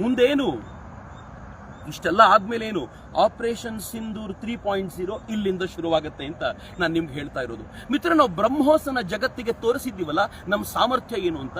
ಮುಂದೇನು? ಇಷ್ಟೆಲ್ಲ ಆದ್ಮೇಲೆ ಏನು operation Sindoor three point zero ಇಲ್ಲಿಂದ ಶುರುವಾಗುತ್ತೆ ಅಂತ ನಾನು ನಿಮ್ಗೆ ಹೇಳ್ತಾ ಇರೋದು. ಮಿತ್ರ, ನಾವು ಬ್ರಹ್ಮೋಸನ ಜಗತ್ತಿಗೆ ತೋರಿಸಿದ್ದೀವಲ್ಲ ನಮ್ಮ ಸಾಮರ್ಥ್ಯ ಏನು ಅಂತ?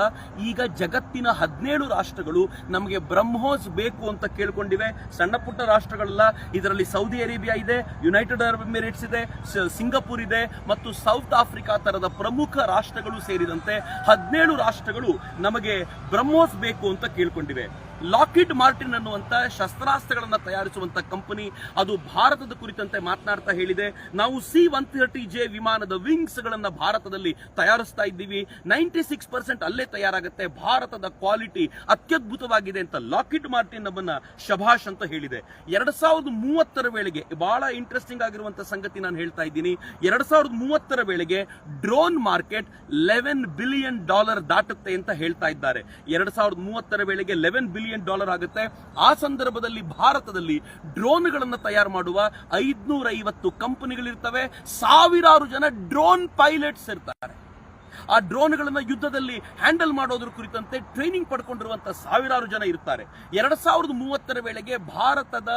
ಈಗ ಜಗತ್ತಿನ ಹದಿನೇಳು ರಾಷ್ಟ್ರಗಳು ನಮಗೆ ಬ್ರಹ್ಮೋಸ್ ಬೇಕು ಅಂತ ಕೇಳ್ಕೊಂಡಿವೆ. ಸಣ್ಣ ಪುಟ್ಟ ರಾಷ್ಟ್ರಗಳೆಲ್ಲ, ಇದರಲ್ಲಿ ಸೌದಿ ಅರೇಬಿಯಾ ಇದೆ ಯುನೈಟೆಡ್ ಅರಬ್ ಎಮಿರೇಟ್ಸ್ ಇದೆ ಸಿಂಗಾಪುರ್ ಸಿಂಗಪುರ್ ಇದೆ, ಮತ್ತು ಸೌತ್ ಆಫ್ರಿಕಾ ತರದ ಪ್ರಮುಖ ರಾಷ್ಟ್ರಗಳು ಸೇರಿದಂತೆ ಹದಿನೇಳು ರಾಷ್ಟ್ರಗಳು ನಮಗೆ ಬ್ರಹ್ಮೋಸ್ ಬೇಕು ಅಂತ ಕೇಳ್ಕೊಂಡಿವೆ. ಲಾಕಿಡ್ ಮಾರ್ಟಿನ್ ಅನ್ನುವಂಥ ಶಸ್ತ್ರಾಸ್ತ್ರಗಳನ್ನ ತಯಾರಿಸುವಂಥ ಕಂಪನಿ ಅದು ಭಾರತದ ಕುರಿತಂತೆ ಮಾತನಾಡ್ತಾ ಹೇಳಿದೆ. ನಾವು ಸಿ ಒನ್ ಥರ್ಟಿ ಜೆ ವಿಮಾನದ ವಿಂಗ್ಸ್ ಗಳನ್ನ ಭಾರತದಲ್ಲಿ ತಯಾರಿಸ್ತಾ ಇದ್ದೀವಿ. ನೈಂಟಿ ಸಿಕ್ಸ್ ಪರ್ಸೆಂಟ್ ಅಲ್ಲೇ ತಯಾರಾಗುತ್ತೆ. ಭಾರತದ ಕ್ವಾಲಿಟಿ ಅತ್ಯದ್ಭುತವಾಗಿದೆ ಅಂತ ಲಾಕಿಡ್ ಮಾರ್ಟಿನ್ ನಮ್ಮನ್ನ ಶಭಾಷ್ ಅಂತ ಹೇಳಿದೆ. ಎರಡ್ ಸಾವಿರದ ಮೂವತ್ತರ ವೇಳೆಗೆ, ಬಹಳ ಇಂಟ್ರೆಸ್ಟಿಂಗ್ ಆಗಿರುವಂತಹ ಸಂಗತಿ ನಾನು ಹೇಳ್ತಾ ಇದ್ದೀನಿ. ಎರಡ್ ಸಾವಿರದ ಮೂವತ್ತರ ವೇಳೆಗೆ drone market eleven billion dollar ದಾಟುತ್ತೆ ಅಂತ ಹೇಳ್ತಾ ಇದ್ದಾರೆ. ಎರಡ್ ಸಾವಿರದ ಮೂವತ್ತರ ವೇಳೆಗೆ ಲೆವೆನ್ ಬಿಲಿಯನ್ ಡಾಲರ್ ಆಗುತ್ತೆ. ಆ ಸಂದರ್ಭದಲ್ಲಿ ಭಾರತದಲ್ಲಿ ಡ್ರೋನ್ಗಳನ್ನು ತಯಾರು ಮಾಡುವ ಐದ್ನೂರ ಐವತ್ತು ಕಂಪನಿಗಳಿರ್ತವೆ. ಸಾವಿರಾರು ಜನ ಡ್ರೋನ್ ಪೈಲಟ್ಸ್ ಇರ್ತಾರೆ. ಆ ಡ್ರೋನ್ಗಳನ್ನ ಯುದ್ಧದಲ್ಲಿ ಹ್ಯಾಂಡಲ್ ಮಾಡೋದ್ರ ಕುರಿತಂತೆ ಟ್ರೈನಿಂಗ್ ಪಡ್ಕೊಂಡಿರುವಂತಹ ಸಾವಿರಾರು ಜನ ಇರ್ತಾರೆ. ಎರಡ್ ಸಾವಿರದ ಮೂವತ್ತರ ವೇಳೆಗೆ ಭಾರತದ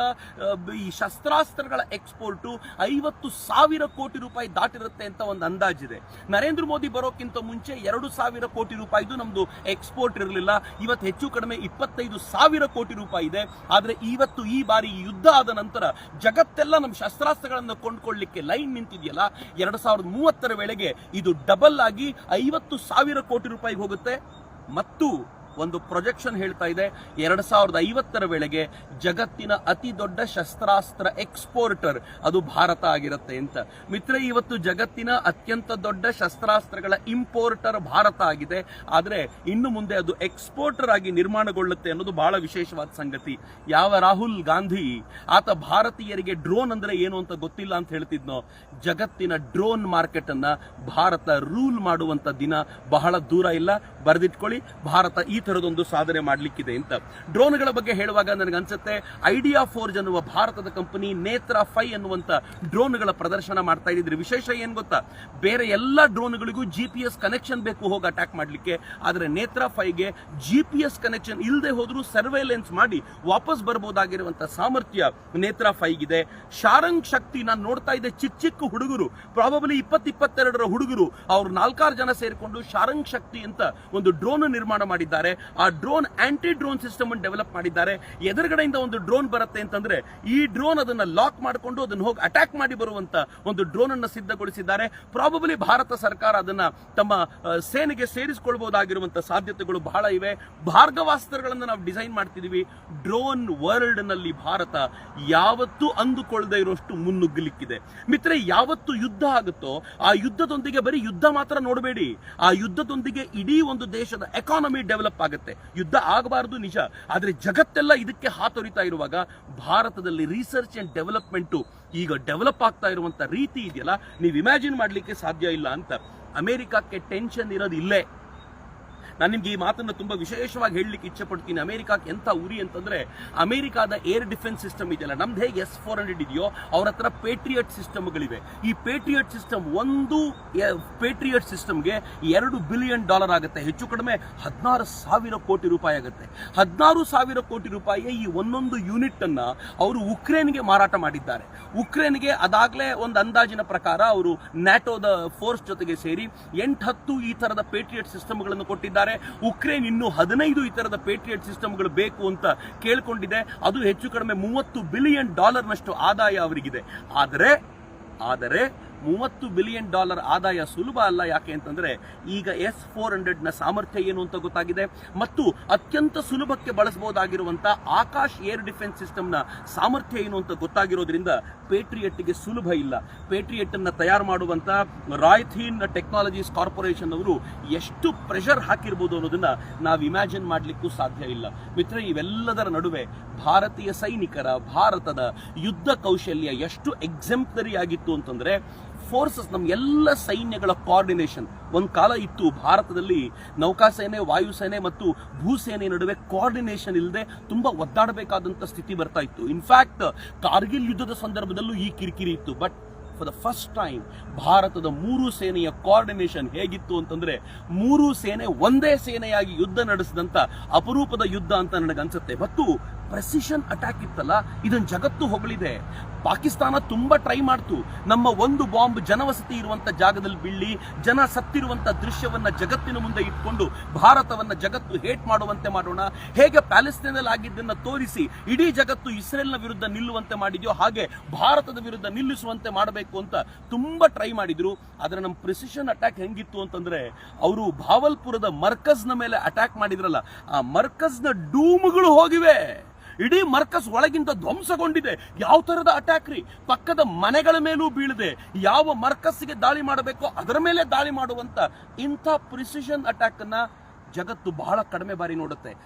ಈ ಶಸ್ತ್ರಾಸ್ತ್ರಗಳ ಎಕ್ಸ್ಪೋರ್ಟು ಐವತ್ತು ಸಾವಿರ ಕೋಟಿ ರೂಪಾಯಿ ದಾಟಿರುತ್ತೆ ಅಂತ ಒಂದು ಅಂದಾಜಿದೆ. ನರೇಂದ್ರ ಮೋದಿ ಬರೋಕ್ಕಿಂತ ಮುಂಚೆ ಎರಡು ಸಾವಿರ ಕೋಟಿ ರೂಪಾಯಿದು ನಮ್ದು ಎಕ್ಸ್ಪೋರ್ಟ್ ಇರಲಿಲ್ಲ. ಇವತ್ತು ಹೆಚ್ಚು ಕಡಿಮೆ ಇಪ್ಪತ್ತೈದು ಸಾವಿರ ಕೋಟಿ ರೂಪಾಯಿ ಇದೆ. ಆದ್ರೆ ಇವತ್ತು ಈ ಬಾರಿ ಯುದ್ಧ ಆದ ನಂತರ ಜಗತ್ತೆಲ್ಲ ನಮ್ಮ ಶಸ್ತ್ರಾಸ್ತ್ರಗಳನ್ನು ಕೊಂಡ್ಕೊಳ್ಳಿಕ್ಕೆ ಲೈನ್ ನಿಂತಿದೆಯಲ್ಲ, ಎರಡ್ ಸಾವಿರದ ಮೂವತ್ತರ ವೇಳೆಗೆ ಇದು ಡಬಲ್ ಆಗಿ ಐವತ್ತು ಸಾವಿರ ಕೋಟಿ ರೂಪಾಯಿಗೆ ಹೋಗುತ್ತೆ. ಮತ್ತು ಒಂದು ಪ್ರೊಜೆಕ್ಷನ್ ಹೇಳ್ತಾ ಇದೆ. ಎರಡ್ ಸಾವಿರದ ಐವತ್ತರ ವೇಳೆಗೆ ಜಗತ್ತಿನ ಅತಿ ದೊಡ್ಡ ಶಸ್ತ್ರಾಸ್ತ್ರ ಎಕ್ಸ್ಪೋರ್ಟರ್ ಅದು ಭಾರತ ಆಗಿರುತ್ತೆ ಅಂತ. ಮಿತ್ರ ಇವತ್ತು ಜಗತ್ತಿನ ಅತ್ಯಂತ ದೊಡ್ಡ ಶಸ್ತ್ರಾಸ್ತ್ರಗಳ ಇಂಪೋರ್ಟರ್ ಭಾರತ ಆಗಿದೆ. ಆದ್ರೆ ಇನ್ನು ಮುಂದೆ ಅದು ಎಕ್ಸ್ಪೋರ್ಟರ್ ಆಗಿ ನಿರ್ಮಾಣಗೊಳ್ಳುತ್ತೆ ಅನ್ನೋದು ಬಹಳ ವಿಶೇಷವಾದ ಸಂಗತಿ. ಯಾವ ರಾಹುಲ್ ಗಾಂಧಿ ಆತ ಭಾರತೀಯರಿಗೆ ಡ್ರೋನ್ ಅಂದ್ರೆ ಏನು ಅಂತ ಗೊತ್ತಿಲ್ಲ ಅಂತ ಹೇಳ್ತಿದ್ನೋ? ಜಗತ್ತಿನ ಡ್ರೋನ್ ಮಾರ್ಕೆಟ್ ಅನ್ನ ಭಾರತ ರೂಲ್ ಮಾಡುವಂತ ದಿನ ಬಹಳ ದೂರ ಇಲ್ಲ. ಬರೆದಿಟ್ಕೊಳ್ಳಿ, ಭಾರತ ಈ ತರದೊಂದು ಸಾಧನೆ ಮಾಡಲಿಕ್ಕಿದೆ ಅಂತ. ಡ್ರೋನ್ಗಳ ಬಗ್ಗೆ ಹೇಳುವಾಗ ನನಗೆ ಅನ್ಸುತ್ತೆ ಐಡಿಯಾ ಫೋರ್ಜ್ ಅನ್ನುವ ಭಾರತದ ಕಂಪನಿ ನೇತ್ರ ಫೈ ಅನ್ನುವಂಥ ಡ್ರೋನ್ಗಳ ಪ್ರದರ್ಶನ ಮಾಡ್ತಾ ಇದ್ರೆ ವಿಶೇಷ ಏನು ಗೊತ್ತಾ? ಬೇರೆ ಎಲ್ಲ ಡ್ರೋನ್ಗಳಿಗೂ ಜಿ ಪಿ ಎಸ್ ಕನೆಕ್ಷನ್ ಬೇಕು ಹೋಗಿ ಅಟ್ಯಾಕ್ ಮಾಡಲಿಕ್ಕೆ. ಆದರೆ ನೇತ್ರ ಫೈಗೆ ಜಿ ಪಿ ಎಸ್ ಕನೆಕ್ಷನ್ ಇಲ್ಲದೆ ಹೋದರೂ ಸರ್ವೇಲೆನ್ಸ್ ಮಾಡಿ ವಾಪಸ್ ಬರ್ಬೋದಾಗಿರುವಂಥ ಸಾಮರ್ಥ್ಯ ನೇತ್ರ ಫೈಗಿದೆ. ಶಾರಂಗ್ ಶಕ್ತಿ ನಾನು ನೋಡ್ತಾ ಇದ್ದೆ ಚಿಕ್ಕ ಚಿಕ್ಕ ಹುಡುಗರು ಪ್ರಾಬಬಲಿ ಇಪ್ಪತ್ ಇಪ್ಪತ್ತೆರಡರ ಹುಡುಗರು, ಅವ್ರು ನಾಲ್ಕಾರು ಜನ ಸೇರಿಕೊಂಡು ಶಾರಂಗ್ ಶಕ್ತಿ ಅಂತ ಒಂದು ಡ್ರೋನ್ ನಿರ್ಮಾಣ ಮಾಡಿದ್ದಾರೆ. ಆ ಡ್ರೋನ್ ಆಂಟಿ ಡ್ರೋನ್ ಸಿಸ್ಟಮ್ ಅನ್ನು ಡೆವಲಪ್ ಮಾಡಿದ್ದಾರೆ. ಎದುರುಗಡೆಯಿಂದ ಒಂದು ಡ್ರೋನ್ ಬರುತ್ತೆ ಅಂತಂದ್ರೆ, ಈ ಡ್ರೋನ್ ಅದನ್ನ ಲಾಕ್ ಮಾಡಿಕೊಂಡು ಅದನ್ನ ಹೋಗಿ ಅಟ್ಯಾಕ್ ಮಾಡಿ ಬರುವಂತ ಒಂದು ಡ್ರೋನ್ ಅನ್ನು ಸಿದ್ಧಗೊಳಿಸಿದ್ದಾರೆ. ಪ್ರಾಬಬಲಿ ಭಾರತ ಸರ್ಕಾರ ಅದನ್ನ ತಮ್ಮ ಸೇನೆಗೆ ಸೇರಿಸಿಕೊಳ್ಳಬಹುದಾಗಿರುವಂತಹ ಸಾಧ್ಯತೆಗಳು ಬಹಳ ಇವೆ. ಭಾರ್ಗವಾಸ್ತ್ರಗಳನ್ನು ನಾವು ಡಿಸೈನ್ ಮಾಡ್ತಿದೀವಿ. ಡ್ರೋನ್ ವರ್ಲ್ಡ್ನಲ್ಲಿ ಭಾರತ ಯಾವತ್ತೂ ಅಂದುಕೊಳ್ಳದೆ ಇರುವಷ್ಟು ಮುನ್ನುಗ್ಗಲಿಕ್ಕಿದೆ. ಮಿತ್ರೆ ಯಾವತ್ತು ಯುದ್ಧ ಆಗುತ್ತೋ, ಆ ಯುದ್ಧದೊಂದಿಗೆ ಬರೀ ಯುದ್ಧ ಮಾತ್ರ ನೋಡಬೇಡಿ. ಆ ಯುದ್ಧದೊಂದಿಗೆ ಇಡೀ ಒಂದು ದೇಶದ ಎಕಾನಮಿ ಡೆವಲಪ್ ಆಗುತ್ತೆ. ಯುದ್ಧ ಆಗಬಾರದು ನಿಜ. ಆದರೆ ಜಗತ್ತೆಲ್ಲ ಇದಕ್ಕೆ ಹಾತೊರಿತಾ ಇರುವಾಗ ಭಾರತದಲ್ಲಿ ರಿಸರ್ಚ್ ಅಂಡ್ ಡೆವಲಪ್ಮೆಂಟ್ ಈಗ ಡೆವಲಪ್ ಆಗ್ತಾ ಇರುವಂತ ರೀತಿ ಇದೆಯಲ್ಲ? ನೀವು ಇಮ್ಯಾಜಿನ್ ಮಾಡಲಿಕ್ಕೆ ಸಾಧ್ಯ ಇಲ್ಲ ಅಂತ. ಅಮೆರಿಕಕ್ಕೆ ಟೆನ್ಷನ್ ಇರೋದು ಇಲ್ಲೇ. ನಾನು ನಿಮ್ಗೆ ಈ ಮಾತನ್ನ ತುಂಬಾ ವಿಶೇಷವಾಗಿ ಹೇಳಲಿಕ್ಕೆ ಇಚ್ಛೆ ಪಡ್ತೀನಿ ಅಮೆರಿಕಕ್ಕೆ ಎಂತ ಉರಿ ಅಂತಂದ್ರೆ, ಅಮೆರಿಕಾದ ಏರ್ ಡಿಫೆನ್ಸ್ ಸಿಸ್ಟಮ್ ಇದೆಯಲ್ಲ, ನಮ್ದು ಹೇಗೆ ಎಸ್ ಫೋರ್ ಹಂಡ್ರೆಡ್ ಇದೆಯೋ, ಅವ್ರ ಹತ್ರ ಪೇಟ್ರಿಯಟ್ ಸಿಸ್ಟಮ್ಗಳಿವೆ ಈ ಪೇಟ್ರಿಯಟ್ ಸಿಸ್ಟಮ್ ಒಂದು ಪೇಟ್ರಿಯಟ್ ಸಿಸ್ಟಮ್ಗೆ ಎರಡು ಬಿಲಿಯನ್ ಡಾಲರ್ ಆಗುತ್ತೆ. ಹೆಚ್ಚು ಕಡಿಮೆ ಹದಿನಾರು ಸಾವಿರ ಕೋಟಿ ರೂಪಾಯಿ ಆಗುತ್ತೆ. ಹದಿನಾರು ಸಾವಿರ ಕೋಟಿ ರೂಪಾಯಿ ಈ ಒಂದೊಂದು ಯೂನಿಟ್ ಅನ್ನ ಅವರು ಉಕ್ರೇನ್ಗೆ ಮಾರಾಟ ಮಾಡಿದ್ದಾರೆ. ಉಕ್ರೇನ್ಗೆ ಅದಾಗಲೇ ಒಂದು ಅಂದಾಜಿನ ಪ್ರಕಾರ ಅವರು ನ್ಯಾಟೋದ ಫೋರ್ಸ್ ಜೊತೆಗೆ ಸೇರಿ ಎಂಟು ಹತ್ತು ಈ ತರದ ಪೇಟ್ರಿಯಟ್ ಸಿಸ್ಟಮ್ಗಳನ್ನು ಕೊಟ್ಟಿದ್ದಾರೆ. ಉಕ್ರೇನ್ ಇನ್ನು ಹದಿನೈದು ಈ ತರದ ಪೇಟ್ರಿಯಟ್ ಸಿಸ್ಟಮ್ಗಳು ಬೇಕು ಅಂತ ಕೇಳ್ಕೊಂಡಿದೆ. ಅದು ಹೆಚ್ಚು ಕಡಿಮೆ ಮೂವತ್ತು ಬಿಲಿಯನ್ ಡಾಲರ್ನಷ್ಟು ಆದಾಯ ಅವರಿಗಿದೆ. ಆದರೆ ಆದರೆ ಮೂವತ್ತು ಬಿಲಿಯನ್ ಡಾಲರ್ ಆದಾಯ ಸುಲಭ ಅಲ್ಲ ಯಾಕೆ ಅಂತಂದ್ರೆ ಈಗ ಎಸ್ ಫೋರ್ ಹಂಡ್ರೆಡ್ನ ಸಾಮರ್ಥ್ಯ ಏನು ಅಂತ ಗೊತ್ತಾಗಿದೆ. ಮತ್ತು ಅತ್ಯಂತ ಸುಲಭಕ್ಕೆ ಬಳಸಬಹುದಾಗಿರುವಂತ ಆಕಾಶ್ ಏರ್ ಡಿಫೆನ್ಸ್ ಸಿಸ್ಟಮ್ನ ಸಾಮರ್ಥ್ಯ ಏನು ಅಂತ ಗೊತ್ತಾಗಿರೋದ್ರಿಂದ ಪೇಟ್ರಿಯಟ್ಗೆ ಸುಲಭ ಇಲ್ಲ. ಪೇಟ್ರಿಯಟ್ ಅನ್ನ ತಯಾರು ಮಾಡುವಂತ ರಾಯ್ಥೀನ್ ಟೆಕ್ನಾಲಜೀಸ್ ಕಾರ್ಪೊರೇಷನ್ ಅವರು ಎಷ್ಟು ಪ್ರೆಷರ್ ಹಾಕಿರ್ಬೋದು ಅನ್ನೋದನ್ನ ನಾವು ಇಮ್ಯಾಜಿನ್ ಮಾಡಲಿಕ್ಕೂ ಸಾಧ್ಯ ಇಲ್ಲ. ಮಿತ್ರ ಇವೆಲ್ಲದರ ನಡುವೆ ಭಾರತೀಯ ಸೈನಿಕರ, ಭಾರತದ ಯುದ್ಧ ಕೌಶಲ್ಯ ಎಷ್ಟು ಎಕ್ಸೆಂಪ್ಲರಿ ಆಗಿತ್ತು ಅಂತಂದ್ರೆ ಫೋರ್ಸಸ್ ನಮ್ಮ ಎಲ್ಲ ಸೈನ್ಯಗಳ ಕೋಆರ್ಡಿನೇಷನ್ ಒಂದು ಕಾಲ ಇತ್ತು ಭಾರತದಲ್ಲಿ ನೌಕಾಸೇನೆ, ವಾಯುಸೇನೆ ಮತ್ತು ಭೂಸೇನೆ ನಡುವೆ ಕೋಆರ್ಡಿನೇಷನ್ ಇಲ್ಲದೆ ತುಂಬಾ ಒದ್ದಾಡಬೇಕಾದಂಥ ಸ್ಥಿತಿ ಬರ್ತಾ ಇತ್ತು. ಇನ್ಫ್ಯಾಕ್ಟ್ ಕಾರ್ಗಿಲ್ ಯುದ್ಧದ ಸಂದರ್ಭದಲ್ಲೂ ಈ ಕಿರಿಕಿರಿ ಇತ್ತು. But for the first time ಭಾರತದ ಮೂರು ಸೇನೆಯ ಕೋಆರ್ಡಿನೇಷನ್ ಹೇಗಿತ್ತು ಅಂತಂದ್ರೆ ಮೂರು ಸೇನೆ ಒಂದೇ ಸೇನೆಯಾಗಿ ಯುದ್ಧ ನಡೆಸಿದಂತ ಅಪರೂಪದ ಯುದ್ಧ ಅಂತ ನನಗನ್ಸುತ್ತೆ. ಮತ್ತು ಪ್ರೆಸಿಷನ್ ಅಟ್ಯಾಕ್ ಇತ್ತಲ್ಲ ಇದನ್ನು ಜಗತ್ತು ಹೊಗಳಿದೆ. ಪಾಕಿಸ್ತಾನ ತುಂಬಾ ಟ್ರೈ ಮಾಡ್ತು. ನಮ್ಮ ಒಂದು ಬಾಂಬ್ ಜನವಸತಿ ಇರುವಂತ ಜಾಗದಲ್ಲಿ ಬೀಳಿ, ಜನ ಸತ್ತಿರುವಂತ ದೃಶ್ಯವನ್ನ ಜಗತ್ತಿನ ಮುಂದೆ ಇಟ್ಕೊಂಡು, ಭಾರತವನ್ನ ಜಗತ್ತು ಹೇಟ್ ಮಾಡುವಂತೆ ಮಾಡೋಣ. ಹೇಗೆ ಪ್ಯಾಲೆಸ್ತೇನಲ್ಲಿ ಆಗಿದ್ದನ್ನ ತೋರಿಸಿ, ಇಡೀ ಜಗತ್ತು ಇಸ್ರೇಲ್ನ ವಿರುದ್ಧ ನಿಲ್ಲುವಂತೆ ಮಾಡಿದ್ಯೋ, ಹಾಗೆ ಭಾರತದ ವಿರುದ್ಧ ನಿಲ್ಲಿಸುವಂತೆ ಮಾಡಬೇಕು ಅಂತ ತುಂಬಾ ಟ್ರೈ ಮಾಡಿದ್ರು. ಆದ್ರೆ ನಮ್ಮ ಪ್ರಿಸಿಷನ್ ಅಟ್ಯಾಕ್ ಹೆಂಗಿತ್ತು ಅಂತಂದ್ರೆ, ಅವರು ಭಾವಲ್ಪುರದ ಮರ್ಕಜ್ನ ಮೇಲೆ ಅಟ್ಯಾಕ್ ಮಾಡಿದ್ರಲ್ಲ, ಆ ಮರ್ಕಜ್ನ ಡೂಮ್ಗಳು ಹೋಗಿವೆ. ಇಡೀ ಮರ್ಕಸ್ ಒಳಗಿಂದ ಧ್ವಂಸಗೊಂಡಿದೆ. ಯಾವ ತರದ ಅಟ್ಯಾಕ್ ರೀ? ಪಕ್ಕದ ಮನೆಗಳ ಮೇಲೂ ಬೀಳದೆ. ಯಾವ ಮರ್ಕಸ್ಸಿಗೆ ದಾಳಿ ಮಾಡಬೇಕೋ ಅದರ ಮೇಲೆ ದಾಳಿ ಮಾಡುವಂತ ಇಂಥ ಪ್ರಿಸಿಷನ್ ಅಟ್ಯಾಕ್ ಅನ್ನ ಜಗತ್ತು ಬಹಳ ಕಡಿಮೆ ಬಾರಿ ನೋಡುತ್ತೆ.